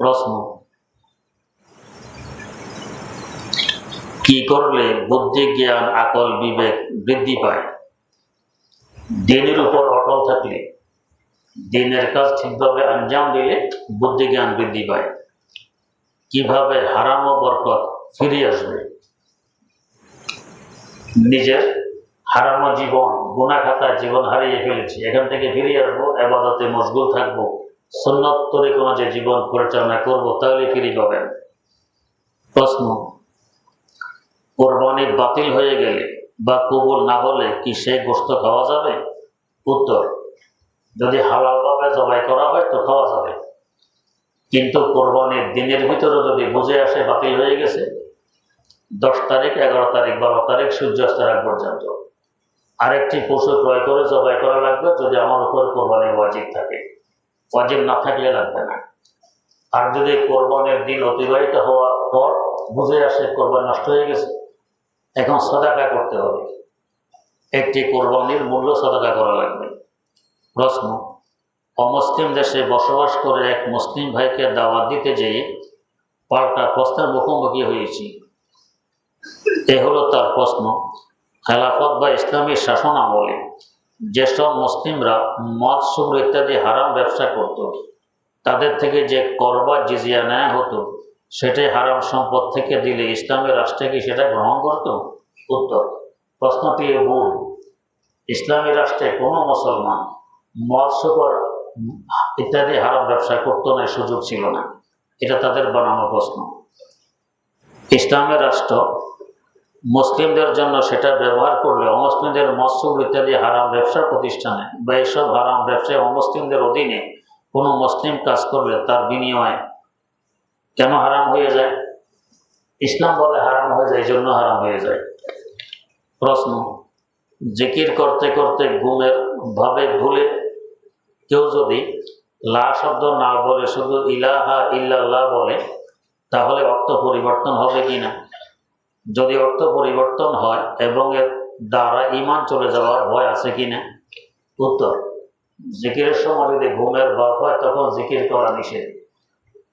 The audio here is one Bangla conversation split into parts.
প্রশ্ন। কি করলে বুদ্ধি জ্ঞান, আকল, বিবেক বৃদ্ধি পায়? দিনের উপর অটল থাকলে, দিনের কাজ ঠিকভাবে আঞ্জাম দিলে বুদ্ধি জ্ঞান বৃদ্ধি পায়। কীভাবে হারাম ও বরকত ফিরে আসবে? নিজের হারানো জীবন গুণা খাতা জীবন হারিয়ে ফেলেছি, এখান থেকে ফিরে আসব আবাদতে মশগুল থাকব। সন্ন্যত তরিক অনুযায়ী জীবন পরিচালনা করব, তাহলে ফিরে পাবেন প্রশ্ন, কোরবানি বাতিল হয়ে গেলে বা কবুল না হলে কি সেই গোস্ত খাওয়া যাবে? উত্তর, যদি হালালভাবে জবাই করা হয় তো খাওয়া যাবে। কিন্তু কোরবানির দিনের ভিতরে যদি বুঝে আসে বাতিল হয়ে গেছে, দশ তারিখ, এগারো তারিখ, বারো তারিখ সূর্যাস্তের আগ পর্যন্ত। আরেকটি পশু ক্রয় করে জবাই করা লাগবে যদি আমার উপর কোরবানি ওয়াজিব থাকে। ওয়াজিব না থাকলে লাগবে না। আর যদি কোরবানির দিন অতিবাহিত হওয়ার পর বুঝে আসে কোরবান নষ্ট হয়ে গেছে, এখন সদাকা করতে হবে। একটি কোরবানির মূল্য সদাকা করা লাগবে। প্রশ্ন, অমুসলিম দেশে বসবাস করে এক মুসলিম ভাইকে দাওয়াত দিতে যেয়ে পাল্টা প্রশ্নের মুখোমুখি হয়েছি। এ হলো তার প্রশ্ন, খেলাফত বা ইসলামী শাসন আমলে যেসব মুসলিমরা মদ, সুর ইত্যাদি হারাম ব্যবসা করত। তাদের থেকে যে করবা জিজিয়া নেয়া হতো, সেটাই হারাম সম্পদ থেকে দিলে ইসলামের রাষ্ট্রে কি সেটা গ্রহণ করত? উত্তর। প্রশ্নটি ভুল। ইসলামী রাষ্ট্রে কোনো মুসলমান মদ শুকর ইত্যাদি হারাম ব্যবসা করতো না সুযোগ ছিল না। এটা তাদের বানানো প্রশ্ন। ইসলামের রাষ্ট্র মুসলিমদের জন্য সেটা ব্যবহার করলে অমুসলিমদের মৎস্য ইত্যাদি হারাম ব্যবসা প্রতিষ্ঠানে বা এইসব হারাম ব্যবসায় অমুসলিমদের অধীনে কোনো মুসলিম কাজ করলে তার বিনিময়ে কেন হারাম হয়ে যায়? ইসলাম বলে হারাম হয়ে যায় এই জন্য হারাম হয়ে যায়। প্রশ্ন, জিকির করতে করতে গুমের ভাবে ভুলে কেউ যদি লা শব্দ না বলে শুধু ইলাহা ইল্লাল্লাহ বলে, তাহলে অর্থ পরিবর্তন হবে কি না যদি অর্থ পরিবর্তন হয় এবং এর দ্বারা ইমান চলে যাওয়ার ভয় আছে কি না উত্তর, জিকিরের সময় যদি ঘুমের ভাব হয়, তখন জিকির করা নিষেধ।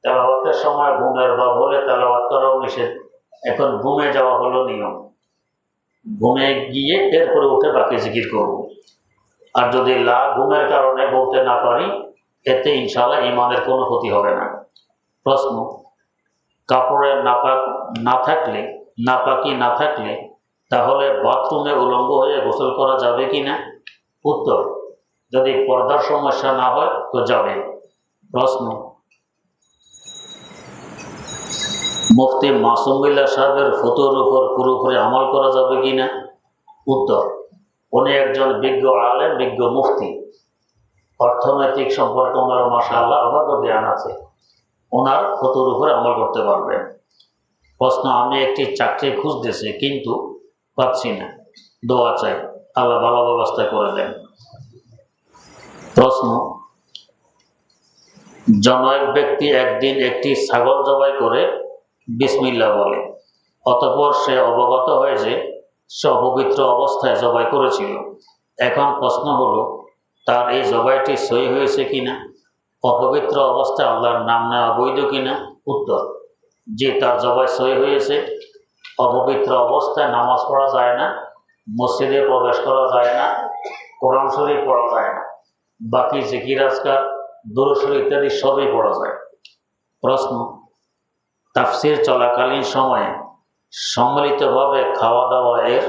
তেলাওয়াতের সময় ঘুমের ভাব হলে তেলাওয়াত করাও নিষেধ। এখন ঘুমে যাওয়া হলো নিয়ম। ঘুমে গিয়ে এরপরে উঠে বাকি জিকির করব। আর যদি লা ঘুমের কারণে বলতে না পারি, এতে ইনশাল্লাহ ইমানের কোনো ক্ষতি হবে না। প্রশ্ন, কাপড়ের নাপাক না থাকলে নাপাকি না থাকলে তাহলে বাথরুমে উলঙ্গ হয়ে গোসল করা যাবে কি না? উত্তর, যদি পর্দার সমস্যা না হয় তো যাবে প্রশ্ন, মুফতি মাসুমিল্লা সাহেবের ফতোর উপর পুরোপুরি আমল করা যাবে কি না? উত্তর, উনি একজন বিজ্ঞ আলেম, বিজ্ঞ মুফতি। অর্থনৈতিক সম্পর্কে ওনার মাসা আল্লাহ অবাধ জ্ঞান আছে ওনার ফতোর উপরে আমল করতে পারবেন। প্রশ্ন, আমি একটি চাকরি খুঁজতেছি, কিন্তু পাচ্ছি না। দোয়া চাই। আল্লাহ ভালো ব্যবস্থা করে দেন। প্রশ্ন, জনক ব্যক্তি একদিন একটি ছাগল জবাই করে বিসমিল্লা বলে, অতপর সে অবগত হয়ে যে সে অপবিত্র অবস্থায় জবাই করেছিল। এখন প্রশ্ন হলো, তার এই জবাইটি সই হয়েছে কিনা? অপবিত্র অবস্থায় আল্লাহর নাম নেওয়া বৈধ কিনা? উত্তর যে তার জবাই সই হয়েছে, অপবিত্র অবস্থায় নামাজ পড়া যায় না, মসজিদে প্রবেশ করা যায় না, কোরআন শরীফ পড়া যায় না, বাকি জিকির, আজকার দূরশরী ইত্যাদি সবই পড়া যায়। প্রশ্ন, তাফসির চলাকালীন সময়ে সম্মিলিতভাবে খাওয়া দাওয়া এর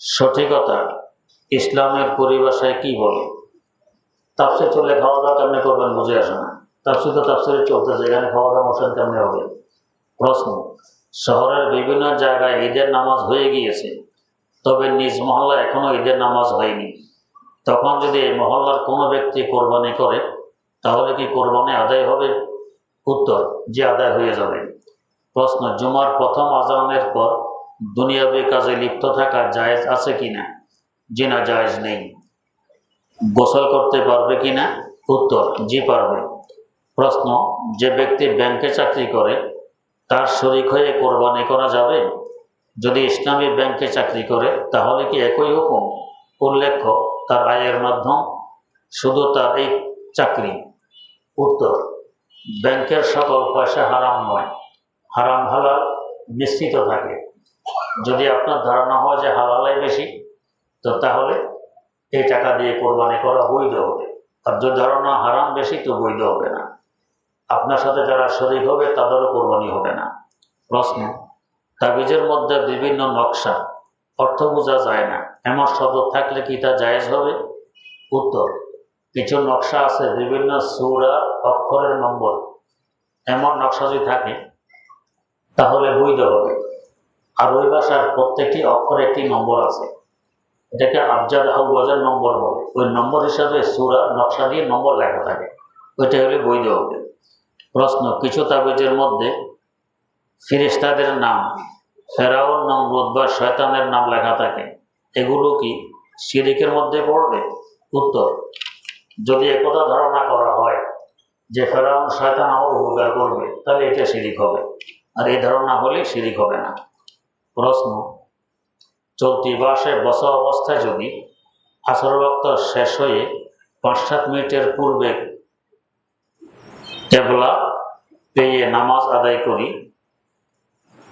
সঠিকতা ইসলামের পরিভাষায় কি বলে? তাফসির চলে খাওয়া দাওয়া কেমনি করবেন বুঝে আসে না। তাফসির তো তাফসিরে চলতেছে, এখানে খাওয়া দাওয়া মোশন কেমনি হবে? প্রশ্ন, শহরের বিভিন্ন জায়গায় ঈদের নামাজ হয়ে গিয়েছে, তবে নিজ মহল্লা এখনও ঈদের নামাজ হয়নি। তখন যদি এই মহল্লার কোনো ব্যক্তি কোরবানি করে, তাহলে কি কোরবানি আদায় হবে? উত্তর, যে আদায় হয়ে যাবে। প্রশ্ন, জুমার প্রথম আজানের পর দুনিয়াবী কাজে লিপ্ত থাকা জায়েজ আছে কিনা জি না, জায়েজ নেই। গোসল করতে পারবে কিনা উত্তর, জি পারবে। প্রশ্ন, যে ব্যক্তি ব্যাংকে চাকরি করে, তার শরিক হয়ে কোরবানি করা যাবে? যদি ইসলামী ব্যাংকে চাকরি করে, তাহলে কি একই হুকুম? উল্লেখ্য, তার আয়ের মাধ্যম, শুধু তার এই চাকরি। উত্তর, ব্যাংকের সকল পয়সা হারাম নয়, হারাম হালাল মিশ্রিত থাকে। যদি আপনার ধারণা হয় যে হালালাই বেশি, তো তাহলে এই টাকা দিয়ে কোরবানি করা বৈধ হবে। আর যদি ধারণা হারাম বেশি, তো বৈধ হবে না। আপনার সাথে যারা শরীর হবে, তাদেরও কোরবানি হবে না। প্রশ্ন, তাবিজের মধ্যে বিভিন্ন নকশা, অর্থ বোঝা যায় না। এমন শব্দ থাকলে কি তা জায়েজ হবে? উত্তর, কিছু নকশা আছে, বিভিন্ন সুরা, অক্ষরের নম্বর। এমন নকশা যদি থাকে, তাহলে বৈধ হবে। আর ওই ভাষার প্রত্যেকটি অক্ষরে একটি নম্বর আছে। এটাকে আবজাদ হাউবাজার নম্বর বলে। ওই নম্বর হিসাবে সুরা, নকশা দিয়ে নম্বর লেখা থাকে। ওইটা হলে বৈধ হবে। প্রশ্ন, কিছু তাবিজের মধ্যে ফিরিস্তাদের নাম, ফেরাউন নমরুদ বা শয়তানের নাম লেখা থাকে। এগুলো কি শিরিকের মধ্যে পড়বে? উত্তর, যদি একথা ধারণা করা হয় যে ফেরাউন শয়তান আমার উপকার করবে, তাহলে এটা শিরিক হবে। আর এই ধারণা হলে শিরিক হবে না। প্রশ্ন, চলতি বাসে বসা অবস্থায় যদি আসর বক্ত শেষ হয়ে পাঁচ সাত মিনিটের পূর্বে কেবলা পেয়ে নামাজ আদায় করি,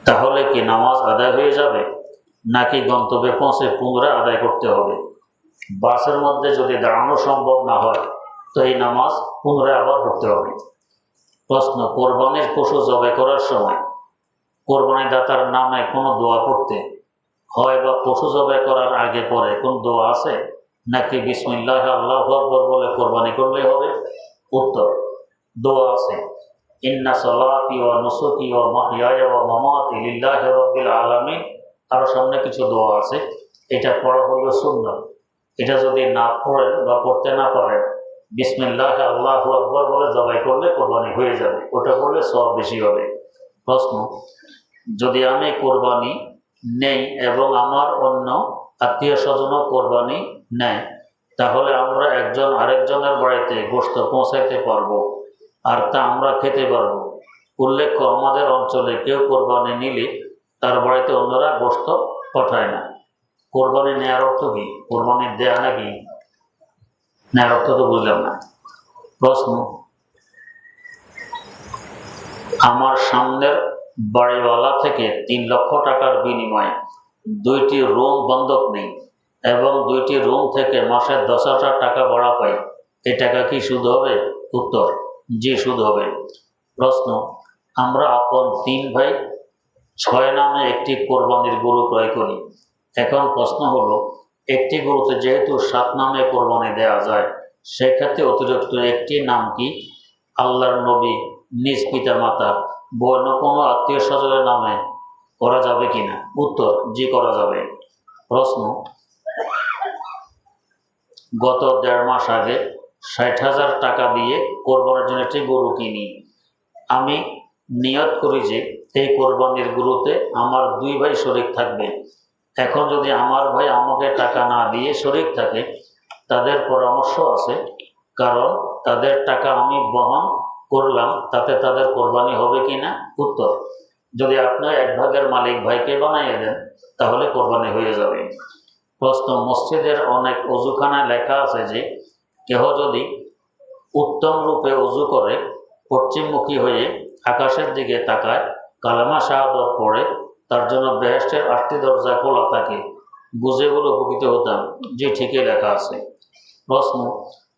তাহলে কি নামাজ আদায় হয়ে যাবে? নাকি গন্তব্যে পৌঁছে পুনরায় আদায় করতে হবে? বাসের মধ্যে যদি দাঁড়ানো সম্ভব না হয়, তো এই নামাজ পুনরায় আবার পড়তে হবে। প্রশ্ন, কোরবানির পশু জবাই করার সময় কোরবানি দাতার নামে কোনো দোয়া পড়তে হয় বা পশু জবাই করার আগে পরে কোন দোয়া আছে? নাকি বিসমিল্লাহ আল্লাহ বলে কোরবানি করলে হবে? উত্তর দোয়া আছে। ইন্না সলাতি ওয়া নুসুকি ওয়া মাহইয়ায়া ওয়া মামাতি লিল্লাহি রাব্বিল তার সামনে কিছু দোয়া আছে, এটা পড়া হলো সুন্নাত এটা যদি না পড়েন বা পড়তে না পারেন, বিসমিল্লাহ আল্লাহ আকবর বলে জবাই করলে কোরবানি হয়ে যাবে। ওটা করলে সব বেশি হবে। প্রশ্ন, যদি আমি কোরবানি নেই এবং আমার অন্য আত্মীয় স্বজনও কোরবানি নেয়, তাহলে আমরা একজন আরেকজনের বাড়িতে গোস্ত পৌঁছাইতে পারব। আর তা আমরা খেতে পারব। উল্লেখ্য, আমাদের অঞ্চলে কেউ কোরবানি নিলে তার বাড়িতে অন্যরা গোস্ত পাঠায় না। কোরবানি নেওয়ার অর্থ কি? কোরবানি দেয়া নাকি? নেওয়ার অর্থ তো বুঝলাম না। প্রশ্ন, আমার সামনের বাড়িওয়ালা থেকে তিন লক্ষ টাকার বিনিময়ে দুইটি রুম বন্ধক নেই এবং দুইটি রুম থেকে মাসে দশ হাজার টাকা ভাড়া পাই এই টাকা কি শুধু হবে? উত্তর। জি সুদ হবে। প্রশ্ন, আমরা আপন তিন ভাই, ছয় নামে একটি কোরবানির গরু ক্রয় করি। এখন প্রশ্ন হলো, একটি গরুতে যেহেতু সাত নামে কোরবানি দেওয়া যায়, সেক্ষেত্রে অতিরিক্ত একটি নাম কি? আল্লাহর নবী, নিজ পিতা মাতা বন্য কোনো আত্মীয় স্বজনের নামে করা যাবে কিনা? উত্তর, জি, করা যাবে। প্রশ্ন, গত দেড় মাস আগে ষাট হাজার টাকা দিয়ে কোরবানির জন্য একটি গরু কিনি। আমি নিয়ত করি যে এই কোরবানির গরুতে আমার দুই ভাই শরিক থাকবে। এখন যদি আমার ভাই আমাকে টাকা না দিয়ে শরিক থাকে, তাদের পরামর্শ আছে, কারণ তাদের টাকা আমি বহন করলাম, তাতে তাদের কোরবানি হবে কি না উত্তর, যদি আপনি এক ভাগের মালিক ভাইকে বানাইয়ে দেন, তাহলে কোরবানি হয়ে যাবে। প্রশ্ন, মসজিদের অনেক অজুখানায় লেখা আছে যে কেহ যদি উত্তম রূপে উজু করে, পশ্চিমমুখী হয়ে আকাশের দিকে তাকায়, কালামা শাহাদত পড়ে, তার জন্য বেহেস্টের আটটি দরজা খোলা থাকে, বুঝে বলে উপকৃত হতাম, যে ঠিকই লেখা আছে। প্রশ্ন,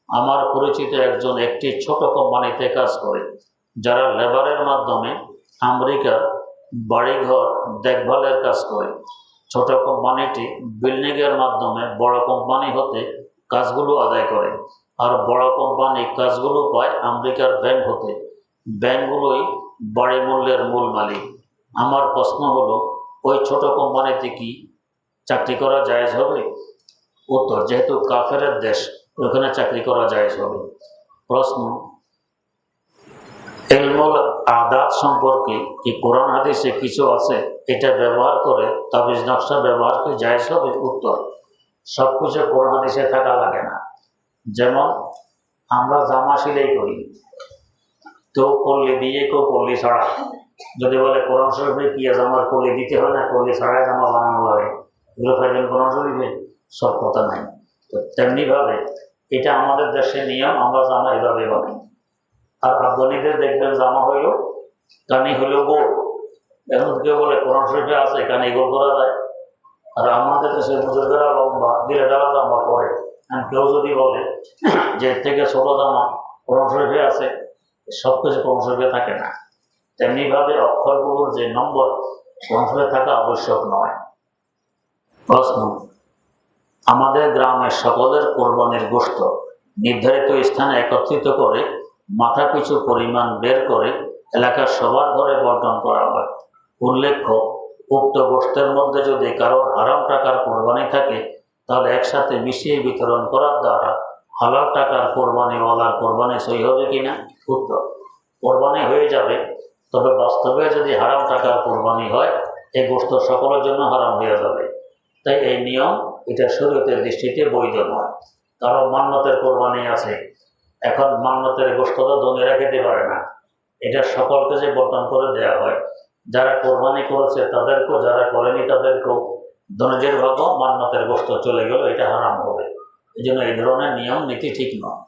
আমার পরিচিত একজন একটি ছোট কোম্পানিতে কাজ করে, যারা লেবারের মাধ্যমে আমেরিকা বাড়িঘর দেখভালের কাজ করে। ছোট কোম্পানিটি বিল্ডিংয়ের মাধ্যমে বড় কোম্পানি হতে কাজগুলো আদায় করে। আর বড় কোম্পানি কাজগুলো পায় আমেরিকার ব্যাংক হতে। ব্যাংকগুলোই বাড়ি মূল্যের মূল মালিক। আমার প্রশ্ন হলো, ওই ছোট কোম্পানিতে কি চাকরি করা জায়েজ হবে? উত্তর, যেহেতু কাফের দেশ ওখানে চাকরি করা জায়েজ হবে। প্রশ্ন, এলমুল আদাত সম্পর্কে কি কোরআন হাদিসে কিছু আছে? এটা ব্যবহার করে তাবিজ নকশা ব্যবহার কি জায়েজ হবে? উত্তর সব কিছু কোরআন হাদিসে থাকা লাগে না। যেমন আমরা জামা সেলাই করি, কেউ করলে দিয়ে কেউ করলে ছাড়া যদি বলে, কোরআন শরীফে কি আছে? আমার করলে দিতে হয় না করলে ছাড়াই জামা বানানো হয় এগুলো পাইবেন কোরআন শরীফে সব কথা নাই। তো তেমনিভাবে এটা আমাদের দেশের নিয়ম, আমরা জামা এভাবে বানাই। আর আফগানিদের দেখবেন জামা হইল, কানি হইল গোল। এখন কেউ বলে, কোরআন শরীফে আছে কানি গোল করা যায়। আর আমাদের দেশে বুজুর্গেরা লম্বা দিলে ডালা জামা পরে। আর কেউ যদি বলে যে এর থেকে ছোট জামা কোরআন শরীফে আছে সব কিছু কোরআন শরীফে থাকে না। তেমনিভাবে অক্ষরগুলোর যে নম্বর কোরআন শরীফে থাকা আবশ্যক নয়। প্রশ্ন আমাদের গ্রামের সকলের কোরবানির গোশত নির্ধারিত স্থানে একত্রিত করে মাথা পিছু পরিমাণ বের করে এলাকার সবার ঘরে বর্জন করা হয়। উল্লেখ্য উক্ত গোষ্ঠের মধ্যে যদি কারোর হারাম টাকার কোরবানি থাকে, তাহলে একসাথে মিশিয়ে বিতরণ করার দ্বারা হালাল টাকার কোরবানিওয়ালার কোরবানি সই হবে কিনা? উত্তর, কোরবানি হয়ে যাবে। তবে বাস্তবে যদি হারাম টাকার কোরবানি হয়, এই গোষ্ঠ সকলের জন্য হারাম হয়ে যাবে। তাই এই নিয়ম এটা শরীয়তের দৃষ্টিতে বৈধ নয়। কারণ মান্যতের কোরবানি আছে। এখন মান্যতের গোষ্ঠ তো ধনীরা খেতে পারে না। এটা সকলকে যে বর্তন করে দেওয়া হয় যারা কোরবানি করেছে তাদেরকেও, যারা করেনি তাদেরকেও ধনজের ভাগ মান্যতের বস্তু চলে গেল, এটা হারাম হবে। এই জন্য এই ধরনের নিয়ম নীতি ঠিক নয়।